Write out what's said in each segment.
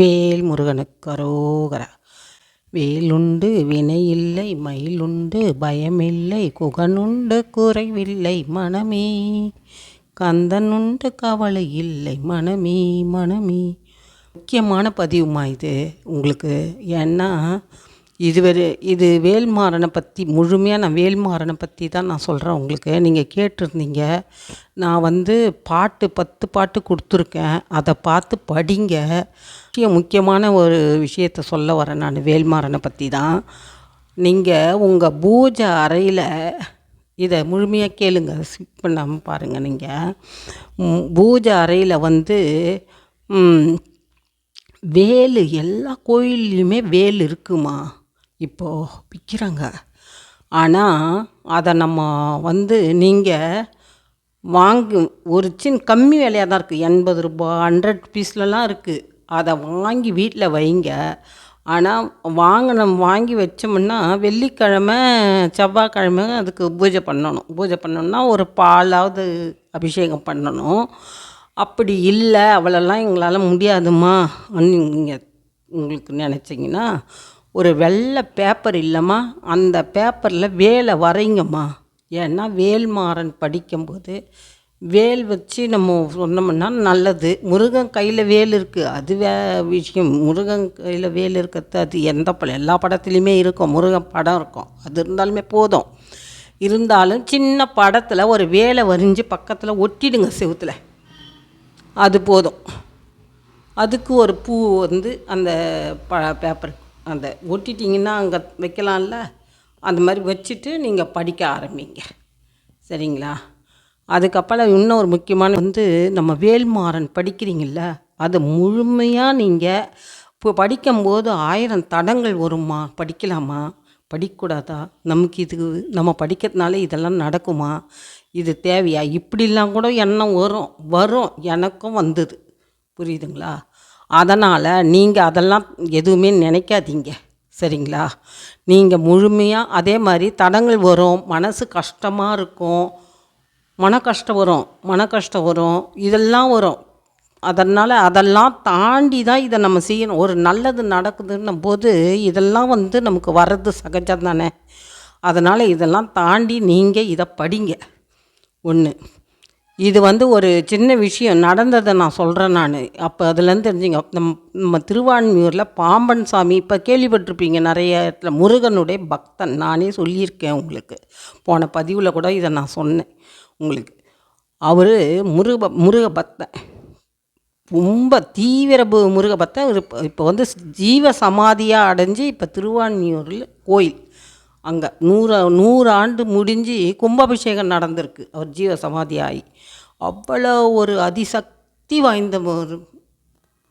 வேல் முருகனுக்கு அரோகரா. வேலுண்டு வினையில்லை மயிலுண்டு பயமில்லை குகனுண்டு குறைவில்லை மனமே. கந்தனுண்டு கவலை இல்லை மனமே மனமே. முக்கியமான பதிவுமா இது? உங்களுக்கு ஏன்னா இதுவரை இது வேல்மாறனை பற்றி முழுமையாக நான் வேல்மாறனை பற்றி தான் நான் சொல்கிறேன் உங்களுக்கு. நீங்கள் கேட்டிருந்தீங்க. நான் வந்து பாட்டு பத்து பாட்டு கொடுத்துருக்கேன். அதை பார்த்து படிங்க. முக்கிய முக்கியமான ஒரு விஷயத்த சொல்ல வரேன் நான் வேல்மாறனை பற்றி தான். நீங்கள் உங்கள் பூஜை அறையில் இதை முழுமையாக கேளுங்க ஸ்கிப் பண்ணாமல் பாருங்கள் நீங்கள் பூஜை அறையில் வந்து வேலு எல்லா கோயில்லையுமே வேல் இருக்குமா? இப்போது விற்கிறாங்க ஆனால் அதை நம்ம வந்து நீங்கள் வாங்கு ஒரு சின்ன கம்மி விலையாக தான் இருக்குது எண்பது ரூபா ஹண்ட்ரட் ருபீஸ்லலாம் இருக்குது அதை வாங்கி வீட்டில் வைங்க. ஆனால் வாங்கின வாங்கி வச்சோம்னா வெள்ளிக்கிழமை செவ்வாய்க்கிழமை அதுக்கு பூஜை பண்ணணும். பூஜை பண்ணணும்னா ஒரு பாலாவது அபிஷேகம் பண்ணணும். அப்படி இல்லை அவ்வளோலாம் எங்களால் முடியாதும்மா நீங்கள் உங்களுக்கு நினச்சிங்கன்னா ஒரு வெள்ளை பேப்பர் இல்லைம்மா அந்த பேப்பரில் வேலை வரைங்கம்மா ஏன்னா வேல்மாறன் படிக்கும்போது வேல் வச்சு நம்ம சொன்னோம்னா நல்லது. முருகன் கையில் வேல் இருக்குது அது வே விஷயம். முருகன் கையில் வேல் இருக்கிறது அது எந்த படம் எல்லா படத்துலையுமே இருக்கும். முருகன் படம் இருக்கும். அது இருந்தாலுமே போதும். இருந்தாலும் சின்ன படத்தில் ஒரு வேலை வரிஞ்சு பக்கத்தில் ஒட்டிடுங்க செவுத்தில். அது போதும். அதுக்கு ஒரு பூ வந்து அந்த ப பேப்பர் அந்த ஒட்டிட்டிங்கன்னா அங்கே வைக்கலாம்ல? அந்த மாதிரி வச்சுட்டு நீங்கள் படிக்க ஆரம்பிங்க. சரிங்களா? அதுக்கப்புறம் இன்னும் ஒரு முக்கியமான வந்து நம்ம வேல்மாறன் படிக்கிறீங்கள அது முழுமையாக நீங்கள் இப்போ படிக்கும்போது ஆயிரம் தடங்கள் வருமா? படிக்கலாமா? படிக்கக்கூடாதா நமக்கு இது நம்ம படிக்கிறதுனால இதெல்லாம் நடக்குமா? இது தேவையா? இப்படிலாம் கூட எண்ணம் வரும் வரும் எனக்கும் வந்தது. புரியுதுங்களா? அதனால் நீங்கள் அதெல்லாம் எதுவுமே நினைக்காதீங்க. சரிங்களா? நீங்கள் முழுமையாக அதே மாதிரி தடங்கள் வரும் மனசு கஷ்டமாக இருக்கும். மன கஷ்டம் வரும் மன கஷ்டம் வரும் இதெல்லாம் வரும். அதனால் அதெல்லாம் தாண்டி தான் இதை நம்ம செய்யணும். ஒரு நல்லது நடக்குதுன்னும் போது இதெல்லாம் வந்து நமக்கு வர்றது சகஜம் தானே. அதனால் இதெல்லாம் தாண்டி நீங்கள் இதை படிங்க. ஒன்று இது வந்து ஒரு சின்ன விஷயம். நடந்ததை நான் சொல்கிறேன் நான். அப்போ அதுலேருந்து தெரிஞ்சுங்க. நம் நம்ம திருவான்மியூரில் பாம்பன் சாமி இப்போ கேள்விப்பட்டிருப்பீங்க நிறைய இடத்துல. முருகனுடைய பக்தன். நானே சொல்லியிருக்கேன் உங்களுக்கு. போன பதிவில் கூட இதை நான் சொன்னேன். உங்களுக்கு. அவர் முருக முருக பக்தன் ரொம்ப தீவிர முருக பக்தன் இப்போ இப்போ வந்து ஜீவ சமாதியாக அடைஞ்சு இப்போ திருவான்மியூரில் கோயில். அங்கே நூறு நூறு ஆண்டு முடிஞ்சு கும்பாபிஷேகம் நடந்திருக்கு. அவர் ஜீவ சமாதி ஆகி அவ்வளோ ஒரு அதிசக்தி வாய்ந்த ஒரு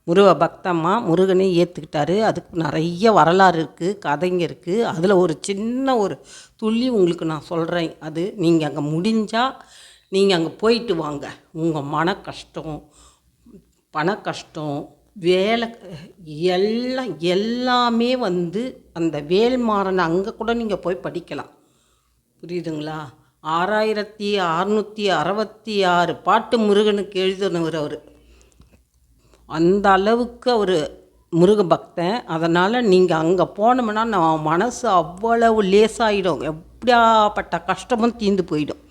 முருக பக்தம்மா முருகனை ஏற்றுக்கிட்டாரு அதுக்கு நிறைய வரலாறு இருக்குது கதைங்க இருக்குது அதில் ஒரு சின்ன ஒரு துள்ளி உங்களுக்கு நான் சொல்கிறேன் அது நீங்கள் அங்கே முடிஞ்சால் நீங்கள் அங்கே போயிட்டு வாங்க. உங்கள் மன கஷ்டம் பண கஷ்டம் வேலை எல்லாம் எல்லாமே வந்து அந்த வேல்மாறன் அங்கே கூட நீங்கள் போய் படிக்கலாம். புரியுதுங்களா? ஆறாயிரத்தி அறநூற்றி அறுபத்தி ஆறு பாட்டு முருகனுக்கு எழுதினவர் அவர். அந்த அளவுக்கு அவர் முருக பக்தன். அதனால் நீங்கள் அங்கே போனோம்னா நான் மனசு அவ்வளவு லேசாகிடும் எப்படியாப்பட்ட கஷ்டமும் தீர்ந்து போயிடும்.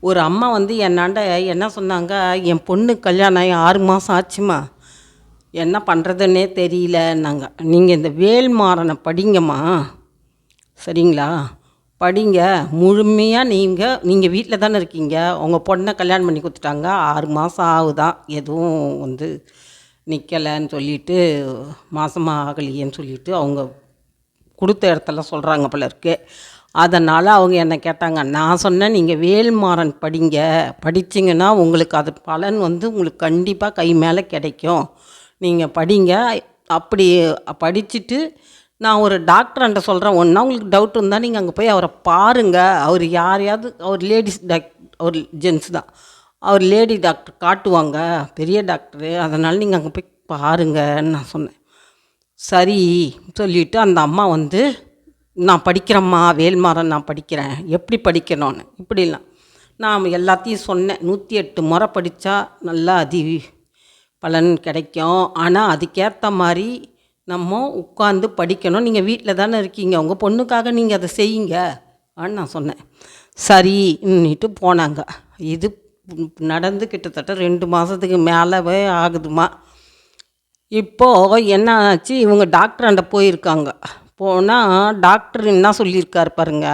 ஒரு அம்மா வந்து என்னாண்ட என்ன சொன்னாங்க? என் பொண்ணு கல்யாணம் ஆகி ஆறு மாதம் ஆச்சுமா? என்ன பண்ணுறதுன்னே தெரியலன்னாங்க நீங்கள் இந்த வேல்மாறனை படிங்கம்மா. சரிங்களா? படிங்க. முழுமையாக நீங்கள் நீங்கள் வீட்டில் தானே இருக்கீங்க. உங்கள் பொண்ணை கல்யாணம் பண்ணி கொடுத்துட்டாங்க. ஆறு மாதம் ஆகுதான். எதுவும் வந்து நிற்கலைன்னு சொல்லிட்டு மாதமாக ஆகலையேன்னு சொல்லிட்டு அவங்க கொடுத்த இடத்துல சொல்கிறாங்க போல இருக்கு. அதனால் அவங்க என்ன கேட்டாங்க நான் சொன்னேன் நீங்கள் வேல்மாறன் படிங்க. படிச்சிங்கன்னா உங்களுக்கு அது பலன் வந்து உங்களுக்கு கண்டிப்பாக கை மேலே கிடைக்கும். நீங்கள் படிங்க. அப்படி படிச்சுட்டு நான் ஒரு டாக்டர்கிட்ட சொல்கிறேன் ஒன்றா உங்களுக்கு டவுட் இருந்தால் நீங்கள் அங்கே போய் அவரை பாருங்கள் அவர் யாரையாவது அவர் லேடிஸ் டாக் அவர் ஜென்ஸ் தான். அவர் லேடி டாக்டர் காட்டுவாங்க பெரிய டாக்டரு அதனால் நீங்கள் அங்கே போய் பாருங்கன்னு நான் சொன்னேன். சரி சொல்லிட்டு அந்த அம்மா வந்து நான் படிக்கிறேம்மா வேல்மாறன் நான் படிக்கிறேன் எப்படி படிக்கணும்னு? இப்படிலாம். நான் எல்லாத்தையும் சொன்னேன். நூற்றி எட்டு முறை படித்தா நல்லா அதி பலன் கிடைக்கும். ஆனால் அதுக்கேற்ற மாதிரி நம்ம உட்காந்து படிக்கணும். நீங்கள் வீட்டில் தானே இருக்கீங்க. உங்கள் பொண்ணுக்காக நீங்கள் அதை செய்யுங்க ஆன்னு நான் சொன்னேன். சரின்னுட்டு போனாங்க. இது நடந்து கிட்டத்தட்ட ரெண்டு மாதத்துக்கு மேலவே ஆகுதுமா இப்போது என்ன ஆச்சு? இவங்க டாக்டராண்ட போயிருக்காங்க. போனால் டாக்டர் என்ன சொல்லியிருக்காரு பாருங்க.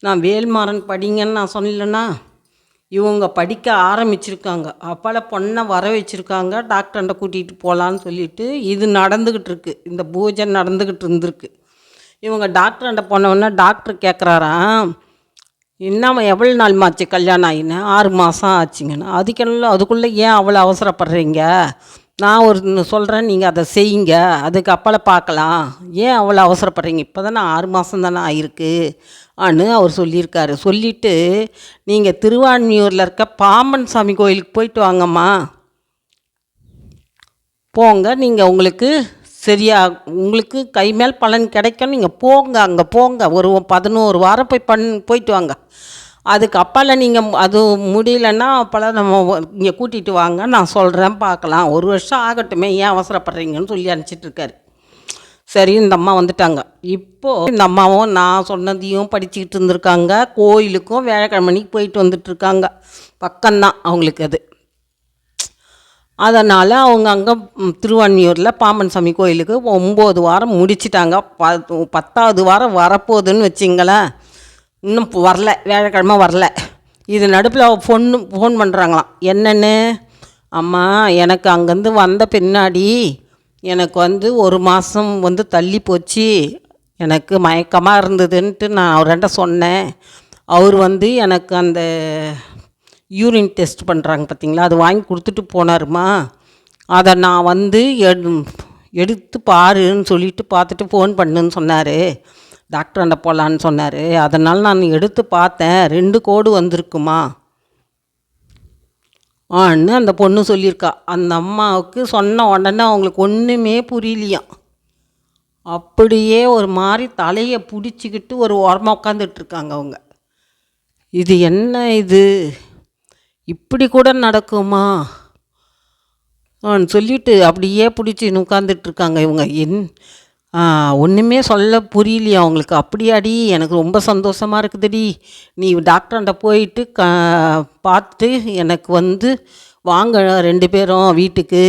நான் வேல்மாறன் படிங்கன்னு நான் சொல்லலைன்னா இவங்க படிக்க ஆரம்பிச்சிருக்காங்க. அப்பால பொண்ணை வர வச்சுருக்காங்க. டாக்டர்கிட்ட கூட்டிகிட்டு போகலான்னு சொல்லிட்டு இது நடந்துக்கிட்டு இருக்கு. இந்த பூஜை நடந்துக்கிட்டு இருந்திருக்கு. இவங்க டாக்டர்கிட்ட போனவொடனே டாக்டர் கேட்குறாராம் இன்னும் எவ்வளோ நாள் ஆச்சு கல்யாணம் ஆகினேன் ஆறு மாதம் ஆச்சுங்கண்ணா அதுக்கெல்லாம் அதுக்குள்ளே ஏன் அவ்வளோ அவசரப்படுறீங்க? நான் ஒரு சொல்கிறேன் நீங்கள் அதை செய்யுங்க. அதுக்கு அப்பால பார்க்கலாம். ஏன் அவ்வளோ அவசரப்படுறீங்க? இப்போ தானே ஆறு மாதம் தானே ஆயிருக்கு. ஆன்னு அவர் சொல்லியிருக்காரு. சொல்லிவிட்டு நீங்கள் திருவான்மியூரில் இருக்க பாம்பன் சாமி கோயிலுக்கு போயிட்டு வாங்கம்மா. போங்க நீங்கள் உங்களுக்கு சரியா? உங்களுக்கு கை மேல் பலன் கிடைக்கும் நீங்கள் போங்க அங்கே போங்க. ஒரு பதினோரு வாரம் போய் பண் போயிட்டு வாங்க. அதுக்கு அப்பால் நீங்கள் அது முடியலன்னா அப்போல்லாம் நம்ம இங்கே கூட்டிகிட்டு வாங்க. நான் சொல்கிறேன் பார்க்கலாம். ஒரு வருஷம் ஆகட்டுமே ஏன் அவசரப்படுறீங்கன்னு சொல்லி அனுப்பிச்சிட்ருக்காரு சரி இந்த அம்மா வந்துட்டாங்க. இப்போது இந்த அம்மாவும் நான் சொன்னதையும் படிச்சுக்கிட்டு இருந்திருக்காங்க. கோயிலுக்கும் வேலைக்கிழமணிக்கு போயிட்டு வந்துட்டுருக்காங்க. பக்கம்தான் அவங்களுக்கு அது. அதனால் அவங்க அங்கே திருவான்மியூரில் பாம்பன் சாமி கோயிலுக்கு ஒம்பது வாரம் முடிச்சிட்டாங்க. ப பத்தாவது வாரம் வரப்போகுதுன்னு வச்சிங்களேன். இன்னும் வரல வியாழக்கிழமை வரல. இது நடுப்பில் பொண்ணு ஃபோன் பண்ணுறாங்களாம் என்னென்னு? அம்மா எனக்கு அங்கேருந்து வந்த பின்னாடி எனக்கு வந்து ஒரு மாதம் வந்து தள்ளி போச்சு. எனக்கு மயக்கமாக இருந்ததுன்ட்டு நான் அவர்கிட்ட சொன்னேன். அவர் வந்து எனக்கு அந்த யூரின் டெஸ்ட் பண்ணுறாங்க பார்த்தீங்களா அது வாங்கி கொடுத்துட்டு போனாருமா? அதை நான் வந்து எடுத்து பாருன்னு சொல்லிட்டு பார்த்துட்டு ஃபோன் பண்ணுன்னு சொன்னார். டாக்டர் போகலான்னு சொன்னார். அதனால் நான் எடுத்து பார்த்தேன். ரெண்டு கோடு வந்திருக்குமா? ஆன்னு அந்த பொண்ணு சொல்லியிருக்கா. அந்த அம்மாவுக்கு சொன்ன உடனே அவங்களுக்கு ஒன்றுமே புரியலையாம் அப்படியே ஒரு மாதிரி தலையை பிடிச்சிக்கிட்டு ஒரு ஓரமாக உட்காந்துட்ருக்காங்க அவங்க. இது என்ன இது? இப்படி கூட நடக்குமா? ஆன்னு சொல்லிட்டு அப்படியே பிடிச்சி உட்காந்துட்ருக்காங்க இவங்க. என் ஒன்றுமே சொல்ல புரியலையா அவங்களுக்கு. அப்படியாடி எனக்கு ரொம்ப சந்தோஷமாக இருக்குதுடி. நீ டாக்டர்கிட்ட போயிட்டு க பார்த்துட்டு எனக்கு வந்து வாங்க ரெண்டு பேரும் வீட்டுக்கு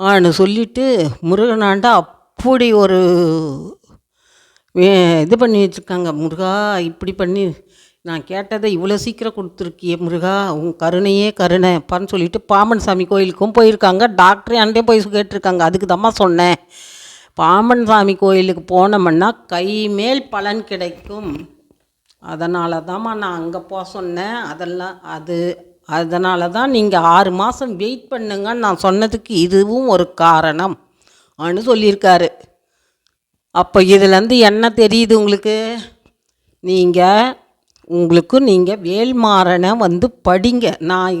ஆன்னு சொல்லிட்டு முருகனாண்டா அப்படி ஒரு இது பண்ணி வச்சுருக்காங்க. முருகா இப்படி பண்ணி நான் கேட்டதை இவ்வளோ சீக்கிரம் கொடுத்துருக்கியே முருகா உன் கருணையே கருணை அப்பான்னு சொல்லிட்டு பாமன் சாமி கோயிலுக்கும் போயிருக்காங்க. டாக்டரே அண்டே போய் கேட்டிருக்காங்க. அதுக்கு தம்மா சொன்னேன். பாமன் சாமி கோயிலுக்கு போனோம்னா கை மேல் பலன் கிடைக்கும். அதனால தான்மா நான் அங்கே போக சொன்னேன். அதெல்லாம் அது அதனால தான் நீங்கள் ஆறு மாதம் வெயிட் பண்ணுங்கன்னு நான் சொன்னதுக்கு இதுவும் ஒரு காரணம் அப்படின்னு சொல்லியிருக்காரு. அப்போ இதுலேருந்து என்ன தெரியுது உங்களுக்கு? நீங்கள் உங்களுக்கு நீங்கள் வேல்மாறனை வந்து படிங்க. நான்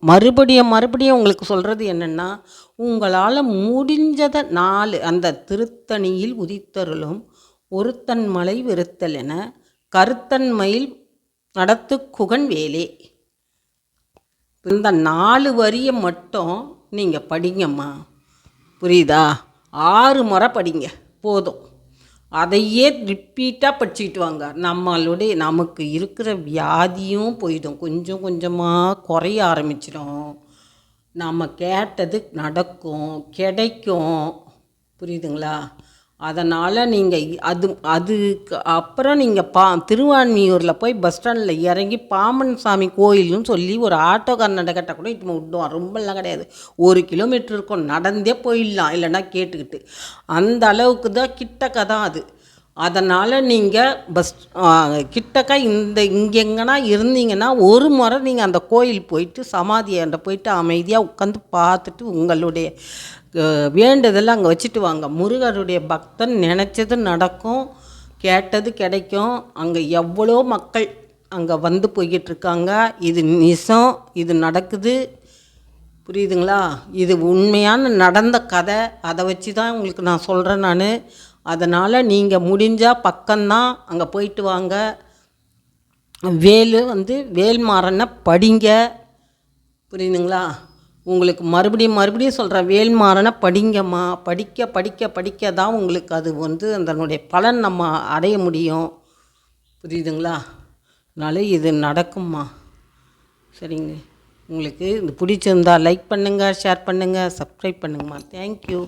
மறுபடியும் மறுபடியும் உங்களுக்கு சொல்கிறது என்னென்னா உங்களால் முடிஞ்சதை நாலு அந்த திருத்தணியில் உதித்தருளும் ஒருத்தன் மலை விருத்தல் என கருத்தன்மையில் நடத்து குகன் வேலே. இந்த நாலு வரியை மட்டும் நீங்கள் படிங்கம்மா. புரியுதா? ஆறு முறை படிங்க. போதும். அதையே ரிப்பீட்டாக படிச்சுக்கிட்டு வாங்க. நம்மளுடைய நமக்கு இருக்கிற வியாதியும் போயிடும். கொஞ்சம் கொஞ்சமாக குறைய ஆரம்பிச்சிடும். நம்ம கேட்டது நடக்கும் கிடைக்கும். புரியுதுங்களா? அதனால் நீங்கள் அது அதுக்கு அப்புறம் நீங்கள் பா திருவான்மியூரில் போய் பஸ் ஸ்டாண்டில் இறங்கி பாமன் சாமி கோயில்னு சொல்லி ஒரு ஆட்டோ கர்நாடகட்ட கூட இப்போ விட்டுவோம் ரொம்பலாம் கிடையாது. ஒரு கிலோமீட்டர் இருக்கும். நடந்தே போயிடலாம். இல்லைன்னா கேட்டுக்கிட்டு. அந்த அளவுக்கு தான் கிட்டக்க தான் அது. அதனால் நீங்கள் பஸ் கிட்டக்க இந்த இங்கே எங்கன்னா இருந்தீங்கன்னா ஒரு முறை நீங்கள் அந்த கோயில் போயிட்டு சமாதியாண்ட போயிட்டு அமைதியாக உட்காந்து பார்த்துட்டு உங்களுடைய வேண்டதெல்லாம் அங்கே வச்சுட்டு வாங்க. முருகருடைய பக்தன் நினச்சது நடக்கும் கேட்டது கிடைக்கும். அங்கே எவ்வளோ மக்கள் அங்கே வந்து போய்கிட்டு இருக்காங்க இது நிசம் இது நடக்குது. புரியுதுங்களா? இது உண்மையான நடந்த கதை. அதை வச்சு தான் உங்களுக்கு நான் சொல்கிறேன் நான். அதனால் நீங்கள் முடிஞ்சால் பக்கம்தான் அங்கே போயிட்டு வாங்க. வேலு வந்து வேல்மாறனை படிங்க. புரியுதுங்களா? உங்களுக்கு மறுபடியும் மறுபடியும் சொல்கிறேன் வேல்மாறனை படிங்கம்மா. படிக்க படிக்க படிக்க தான் உங்களுக்கு அது வந்து அதனுடைய பலன் நம்ம அடைய முடியும். புரியுதுங்களா? அதனால் இது நடக்கும்மா. சரிங்க. உங்களுக்கு இது பிடிச்சிருந்தா லைக் பண்ணுங்கள் ஷேர் பண்ணுங்கள் சப்ஸ்கிரைப் பண்ணுங்கம்மா. தேங்க்யூ